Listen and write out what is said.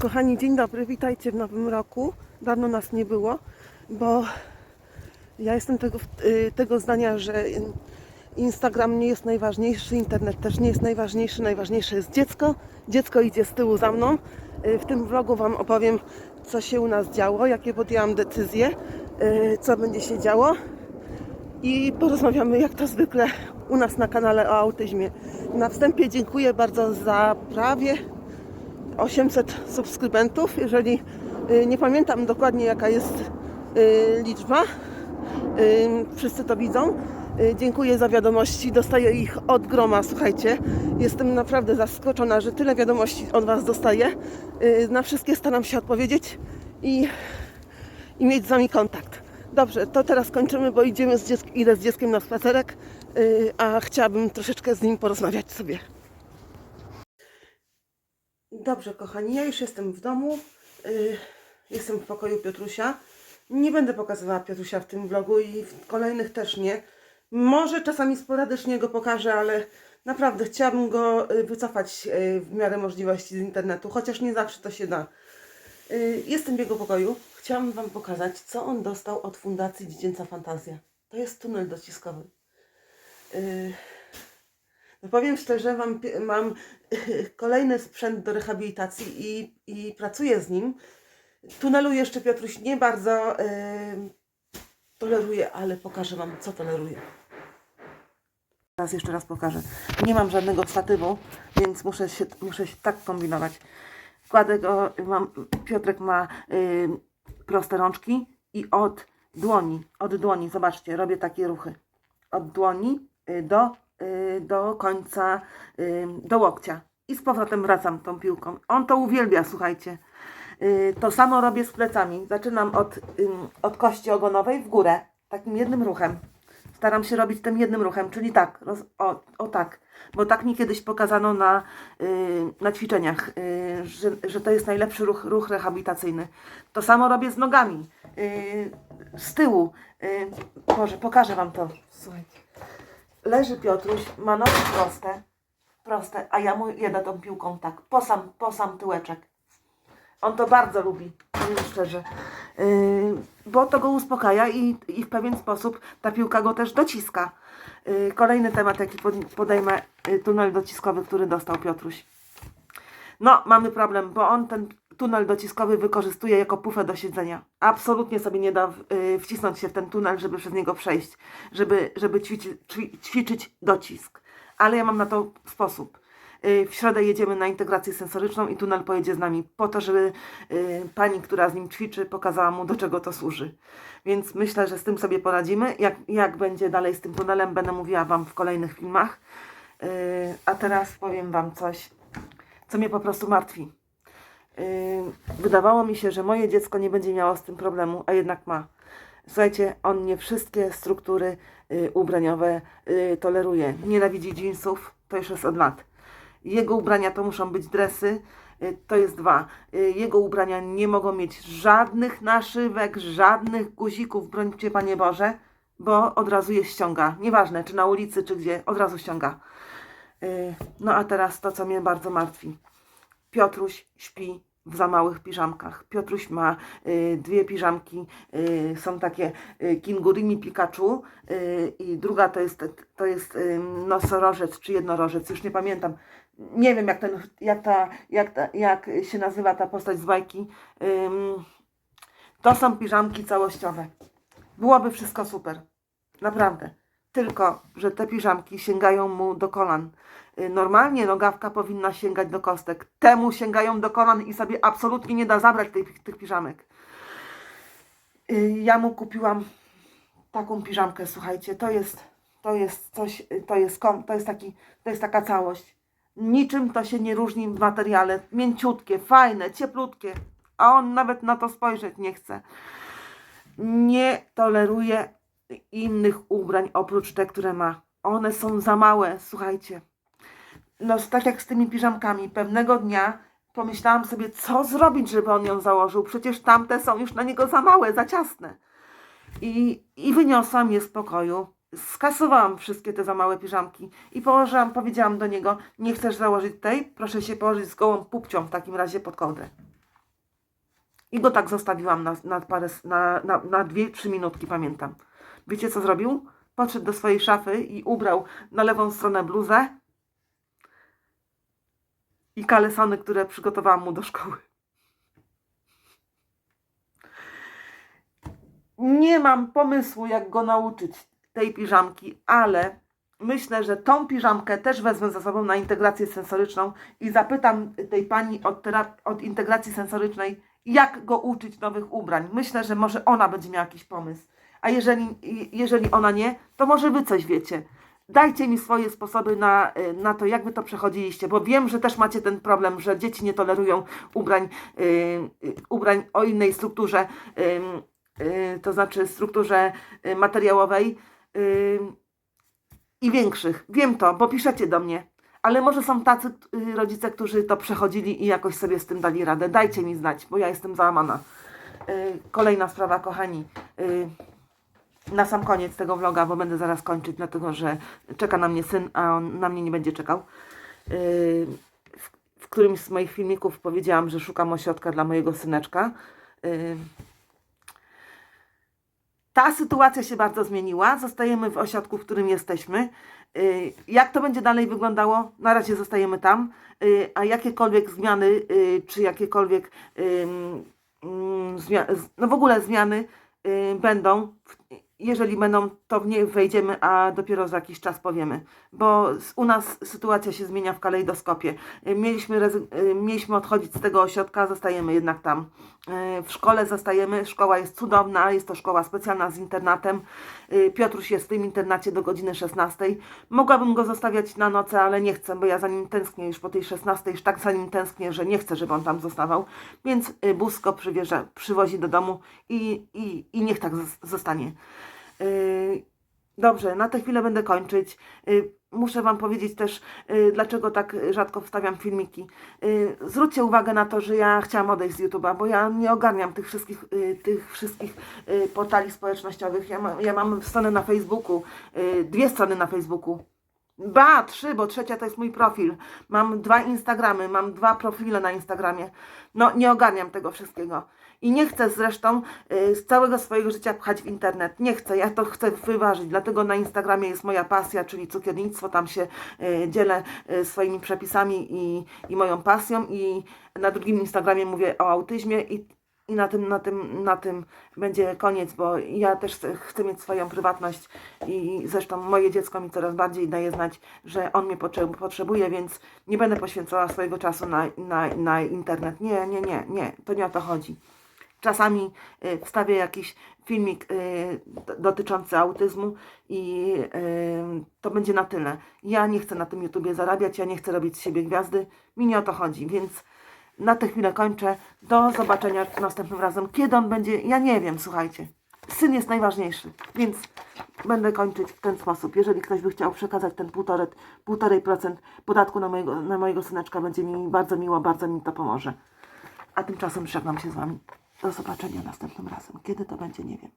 Kochani, dzień dobry, witajcie w nowym roku. Dawno nas nie było, bo ja jestem tego, y, tego zdania, że Instagram nie jest najważniejszy, internet też nie jest najważniejszy, najważniejsze jest dziecko. Dziecko idzie z tyłu za mną. Y, W tym vlogu Wam opowiem, co się u nas działo, jakie podjęłam decyzje, y, co będzie się działo i porozmawiamy jak to zwykle u nas na kanale o autyzmie. Na wstępie dziękuję bardzo za prawie 800 subskrybentów. Jeżeli y, nie pamiętam dokładnie jaka jest y, liczba, y, wszyscy to widzą. Dziękuję za wiadomości, dostaję ich od groma, słuchajcie. Jestem naprawdę zaskoczona, że tyle wiadomości od Was dostaję. Na wszystkie staram się odpowiedzieć i, i mieć z Wami kontakt. Dobrze, to teraz kończymy, bo idziemy z idę z dzieckiem na spacerek, a chciałabym troszeczkę z nim porozmawiać sobie. Dobrze, kochani, ja już jestem w domu. y, Jestem w pokoju Piotrusia. Nie będę pokazywała Piotrusia w tym vlogu i w kolejnych też nie. Może czasami sporadycznie go pokażę, ale naprawdę chciałabym go y, wycofać y, w miarę możliwości z internetu, chociaż nie zawsze to się da. Jestem w jego pokoju. Chciałam Wam pokazać, co on dostał od Fundacji Dziecięca Fantazja. To jest tunel dociskowy. No powiem szczerze, mam, mam kolejny sprzęt do rehabilitacji i, i pracuję z nim. Tunelu jeszcze Piotruś nie bardzo y, toleruje, ale pokażę Wam, co toleruje. Teraz jeszcze raz pokażę. Nie mam żadnego statywu, więc muszę się, muszę się tak kombinować. Kładę go, mam, Piotrek ma y, proste rączki i od dłoni, od dłoni, zobaczcie, robię takie ruchy. Od dłoni y, do, do końca, y, do łokcia. I z powrotem wracam tą piłką. On to uwielbia, słuchajcie. Y, To samo robię z plecami. Zaczynam od, od kości ogonowej w górę, takim jednym ruchem. Staram się robić tym jednym ruchem, czyli tak, roz, o, o tak. Bo tak mi kiedyś pokazano na, y, na ćwiczeniach, y, że, że to jest najlepszy ruch, ruch rehabilitacyjny. To samo robię z nogami, y, z tyłu. Y, Boże, pokażę Wam to. Słuchajcie. Leży Piotruś, ma nogi proste, proste, a ja mu jedę tą piłką tak, po sam, po sam tyłeczek. On to bardzo lubi, powiem szczerze. Yy, bo to go uspokaja i, i w pewien sposób ta piłka go też dociska. Yy, kolejny temat, jaki pod- podejmę, yy, tunel dociskowy, który dostał Piotruś. No, mamy problem, bo on ten tunel dociskowy wykorzystuje jako pufę do siedzenia. Absolutnie sobie nie da w- yy, wcisnąć się w ten tunel, żeby przez niego przejść, żeby, żeby ćwiczyć, ćwiczyć docisk. Ale ja mam na to sposób. Y, W środę jedziemy na integrację sensoryczną i tunel pojedzie z nami po to, żeby y, pani, która z nim ćwiczy, pokazała mu, do czego to służy. Więc myślę, że z tym sobie poradzimy. Jak, jak będzie dalej z tym tunelem, będę mówiła Wam w kolejnych filmach. Y, A teraz powiem Wam coś, co mnie po prostu martwi. Y, Wydawało mi się, że moje dziecko nie będzie miało z tym problemu, a jednak ma. Słuchajcie, on nie wszystkie struktury y, ubraniowe y, toleruje. Nienawidzi jeansów, to już jest od lat. Jego ubrania to muszą być dresy, to jest dwa. Jego ubrania nie mogą mieć żadnych naszywek, żadnych guzików, brońcie Panie Boże, bo od razu je ściąga. Nieważne, czy na ulicy, czy gdzie, od razu ściąga. No a teraz to, co mnie bardzo martwi. Piotruś śpi w za małych piżamkach. Piotruś ma y, dwie piżamki, y, są takie y, Kingurimi Pikachu y, i druga to jest, to jest y, nosorożec czy jednorożec, już nie pamiętam. Nie wiem jak, ten, jak, ta, jak, ta, jak się nazywa ta postać z bajki. Ym, to są piżamki całościowe. Byłoby wszystko super. Naprawdę. Tylko, że te piżamki sięgają mu do kolan. Y, Normalnie nogawka powinna sięgać do kostek. Temu sięgają do kolan i sobie absolutnie nie da zabrać tych, tych piżamek. Y, Ja mu kupiłam taką piżamkę, słuchajcie, to jest, to jest coś, y, to jest, to jest taki, to jest taka całość. Niczym to się nie różni w materiale. Mięciutkie, fajne, cieplutkie. A on nawet na to spojrzeć nie chce. Nie toleruje innych ubrań oprócz te, które ma. One są za małe, słuchajcie. No tak jak z tymi piżamkami. Pewnego dnia pomyślałam sobie, co zrobić, żeby on ją założył. Przecież tamte są już na niego za małe, za ciasne. I, i wyniosłam je z pokoju. Skasowałam wszystkie te za małe piżamki i położyłam, powiedziałam do niego, nie chcesz założyć tej? Proszę się położyć z gołą pupcią w takim razie pod kołdrę. I go tak zostawiłam na, na parę, na, na, na dwie, trzy minutki, pamiętam. Wiecie co zrobił? Podszedł do swojej szafy i ubrał na lewą stronę bluzę i kalesony, które przygotowałam mu do szkoły. Nie mam pomysłu, jak go nauczyć tej piżamki, ale myślę, że tą piżamkę też wezmę ze sobą na integrację sensoryczną i zapytam tej pani od, od integracji sensorycznej, jak go uczyć nowych ubrań. Myślę, że może ona będzie miała jakiś pomysł. A jeżeli, jeżeli ona nie, to może wy coś wiecie. Dajcie mi swoje sposoby na, y, na to, jak wy to przechodziliście, bo wiem, że też macie ten problem, że dzieci nie tolerują ubrań, y, y, ubrań o innej strukturze, y, y, to znaczy strukturze y, materiałowej y, i większych. Wiem to, bo piszecie do mnie. Ale może są tacy rodzice, którzy to przechodzili i jakoś sobie z tym dali radę. Dajcie mi znać, bo ja jestem załamana. Kolejna sprawa, kochani. Na sam koniec tego vloga, bo będę zaraz kończyć, dlatego że czeka na mnie syn, a on na mnie nie będzie czekał. Y, W, w którymś z moich filmików powiedziałam, że szukam ośrodka dla mojego syneczka. Y, ta sytuacja się bardzo zmieniła. Zostajemy w ośrodku, w którym jesteśmy. Y, Jak to będzie dalej wyglądało? Na razie zostajemy tam, a jakiekolwiek zmiany, czy jakiekolwiek z- no w ogóle zmiany będą, jeżeli będą, to w nie wejdziemy, a dopiero za jakiś czas powiemy, bo u nas sytuacja się zmienia w kalejdoskopie. Mieliśmy, y, mieliśmy odchodzić z tego ośrodka, zostajemy jednak tam. Y, W szkole zostajemy, szkoła jest cudowna, jest to szkoła specjalna z internatem. Y, Piotruś jest w tym internacie do godziny 16. Mogłabym go zostawiać na noce, ale nie chcę, bo ja za nim tęsknię już po tej 16, już tak za nim tęsknię, że nie chcę, żeby on tam zostawał. Więc bus go przywieża, przywozi do domu i, i, i niech tak zos- zostanie. Y, Dobrze, na tę chwilę będę kończyć. Y, Muszę Wam powiedzieć też, y, dlaczego tak rzadko wstawiam filmiki. Zwróćcie uwagę na to, że ja chciałam odejść z YouTube'a, bo ja nie ogarniam tych wszystkich, tych wszystkich portali społecznościowych. Ja, ja mam stronę na Facebooku, dwie strony na Facebooku. Ba, trzy, bo trzecia to jest mój profil. Mam dwa Instagramy, mam dwa profile na Instagramie. No, nie ogarniam tego wszystkiego. I nie chcę zresztą y, z całego swojego życia pchać w internet. Nie chcę, ja to chcę wyważyć. Dlatego na Instagramie jest moja pasja, czyli cukiernictwo. Tam się y, dzielę y, swoimi przepisami i, i moją pasją. I na drugim Instagramie mówię o autyzmie i, i na tym, na, tym, na tym będzie koniec, bo ja też chcę, mieć swoją prywatność i zresztą moje dziecko mi coraz bardziej daje znać, że on mnie potrze- potrzebuje, więc nie będę poświęcała swojego czasu na, na, na internet. Nie, nie, nie, nie, to nie o to chodzi. Czasami y, wstawię jakiś filmik y, dotyczący autyzmu i y, to będzie na tyle. Ja nie chcę na tym YouTubie zarabiać, ja nie chcę robić z siebie gwiazdy, mi nie o to chodzi, więc na tę chwilę kończę. Do zobaczenia następnym razem. Kiedy on będzie, ja nie wiem, słuchajcie. Syn jest najważniejszy, więc będę kończyć w ten sposób. Jeżeli ktoś by chciał przekazać ten półtorej, półtorej procent podatku na mojego, na mojego syneczka, będzie mi bardzo miło, bardzo mi to pomoże. A tymczasem żegnam się z Wami. Do zobaczenia następnym razem. Kiedy to będzie, nie wiem.